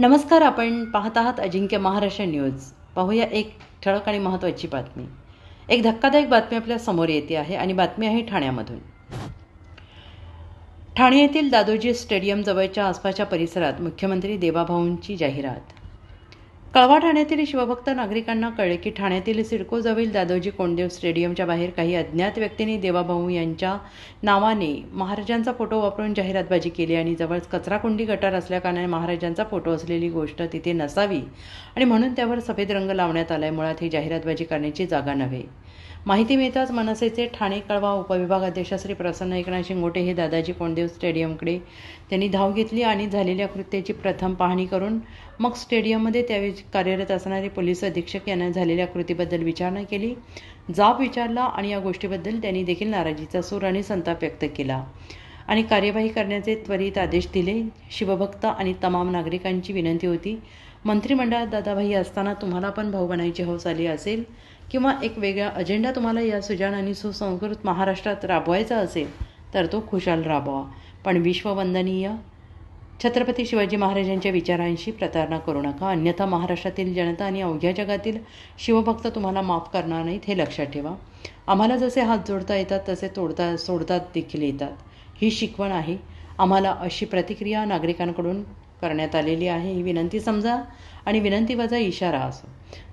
नमस्कार आपण पाहत आहात अजिंक्य महाराष्ट्र न्यूज. पाहूया एक ठळक आणि महत्त्वाची बातमी. एक धक्कादायक बातमी आपल्यासमोर येते आहे आणि बातमी आहे ठाण्यामधून. ठाणे येथील दादोजी स्टेडियम जवळच्या आसपासच्या परिसरात मुख्यमंत्री देवाभाऊंची जाहिरात. कळवा ठाण्यातील शिवभक्त नागरिकांना कळले की ठाण्यातील सिडकोजवळील दादोजी कोंडदेव स्टेडियमच्या बाहेर काही अज्ञात व्यक्तींनी देवाभाऊ यांच्या नावाने महाराजांचा फोटो वापरून जाहिरातबाजी केली आणि जवळच कचराकुंडी गटार असल्याकारणाने महाराजांचा फोटो असलेली गोष्ट तिथे नसावी आणि म्हणून त्यावर सफेद रंग लावण्यात आलाय. मुळात ही जाहिरातबाजी करण्याची जागा नव्हे. माहिती मिळताच मनसेचे ठाणे कळवा उपविभाग अध्यक्ष श्री प्रसन्न एकनाथ शिंगोटे हे दादाजी कोंडदेव स्टेडियमकडे त्यांनी धाव घेतली आणि झालेल्या कृत्याची प्रथम पाहणी करून मग स्टेडियममध्ये त्यावेळी कार्यरत असणारे पोलीस अधीक्षक यांना झालेल्या कृतीबद्दल विचारणा केली जाब विचारला आणि या गोष्टीबद्दल त्यांनी देखील नाराजीचा सूर आणि संताप व्यक्त केला आणि कार्यवाही करण्याचे त्वरित आदेश दिले. शिवभक्त आणि तमाम नागरिकांची विनंती होती. मंत्रिमंडळात दादाभाई असताना तुम्हाला पण भाऊ बनायची हौस आली असेल किंवा एक वेगळा अजेंडा तुम्हाला या सुजाण आणि सुसंस्कृत महाराष्ट्रात राबवायचा असेल तर तो खुशाल राबवा. पण विश्ववंदनीय छत्रपती शिवाजी महाराजांच्या विचारांशी प्रतारणा करू नका. अन्यथा महाराष्ट्रातील जनता आणि अवघ्या जगातील शिवभक्त तुम्हाला माफ करणार नाहीत हे लक्षात ठेवा. आम्हाला जसे हात जोडता येतात तसे तोडता सोडतात देखील येतात. ही शिकवण आहे. आम्हाला अशी प्रतिक्रिया नागरिकांकडून करण्यात आलेली आहे ही विनंती समजा आणि विनंतीवाजा इशारा असो.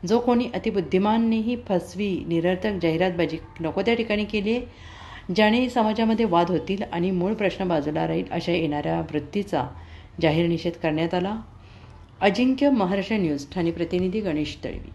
जो कोणी अतिबुद्धिमाननेही फसवी निरर्थक जाहिरातबाजी नको त्या ठिकाणी केली आहे ज्याने समाजामध्ये वाद होतील आणि मूळ प्रश्न बाजूला राहील अशा येणाऱ्या वृत्तीचा जाहीर निषेध करण्यात आला. अजिंक्य महाराष्ट्र न्यूज ठाणे प्रतिनिधी गणेश तळवी.